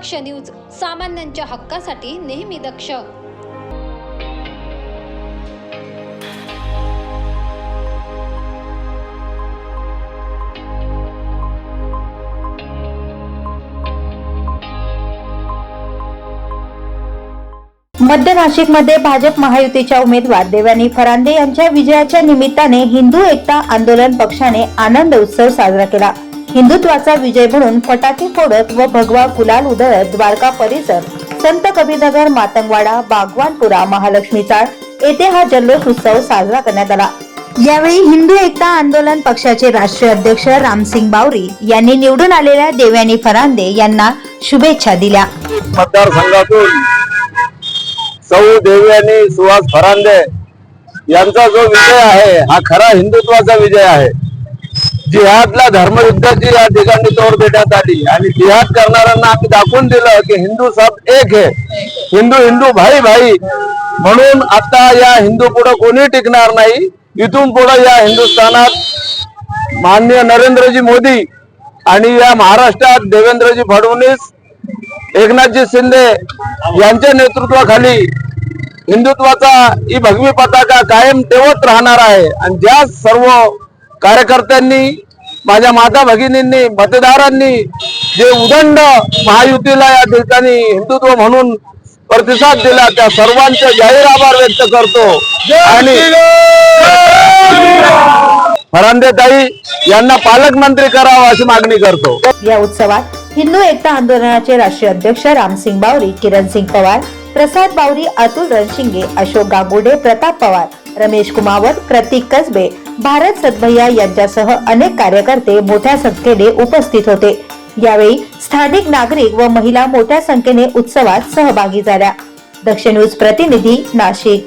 दक्ष news सामान्यांच्या हक्कासाठी नेहमी दक्ष. मध्य नाशिकमध्ये भाजप महायुतीच्या उमेदवार देवानी फरांदे यांच्या विजयाच्या निमित्ताने हिंदू एकता आंदोलन पक्षाने आनंद उत्सव साजरा केला. हिंदुत्वाचा विजय म्हणून फटाके फोडत व भगवा गुलाल उधळत द्वारका परिसर संत कबीरनगर मातंगवाडा बागवानपुरा महालक्ष्मी चाळ येथे हा जल्लोष उत्सव साजरा करण्यात आला. यावेळी हिंदू एकता आंदोलन पक्षाचे राष्ट्रीय अध्यक्ष रामसिंग बावरी यांनी निवडून आलेल्या देवयानी फरांदे यांना शुभेच्छा दिल्या. मतदारसंघातून सौ देवयानी सुहास फरांदे यांचा जो विजय आहे हा खरा हिंदुत्वाचा विजय आहे. जिहादला धर्मयुद्धाची या ठिकाणी तोड देण्यात आली. आणि जिहाद करणाऱ्यांना आम्ही दाखवून दिलं की हिंदू सब एक आहे हिंदू हिंदू भाई भाई. म्हणून आता या हिंदू पुढे कोणी टिकणार नाही? इथून पुढे या हिंदुस्थानात माननीय नरेंद्रजी मोदी आणि या महाराष्ट्रात देवेंद्रजी फडणवीस एकनाथजी शिंदे यांच्या नेतृत्वाखाली हिंदुत्वाचा ही भगवी पताका कायम तेवत राहणार आहे. आणि ज्या सर्व कार्यकर्त्यांनी माझ्या माता भगिनींनी मतदारांनी जे उदंड महायुतीला या ठिकाणी हिंदुत्व म्हणून प्रतिसाद दिला त्या सर्वांचे जाहीर आभार व्यक्त करतो. आणि फरांदे ताई यांना पालकमंत्री करावं अशी मागणी करतो. या उत्सवात हिंदू एकता आंदोलनाचे राष्ट्रीय अध्यक्ष रामसिंग बावरी किरण सिंग पवार प्रसाद बावरी अतुल रणशिंगे अशोक गागोडे प्रताप पवार रमेश कुमावत प्रतीक कसबे भारत सदभैया यांच्यासह अनेक कार्यकर्ते मोठ्या संख्येने उपस्थित होते. यावेळी स्थानिक नागरिक व महिला मोठ्या संख्येने उत्सवात सहभागी झाल्या. दक्ष न्यूज प्रतिनिधी नाशिक.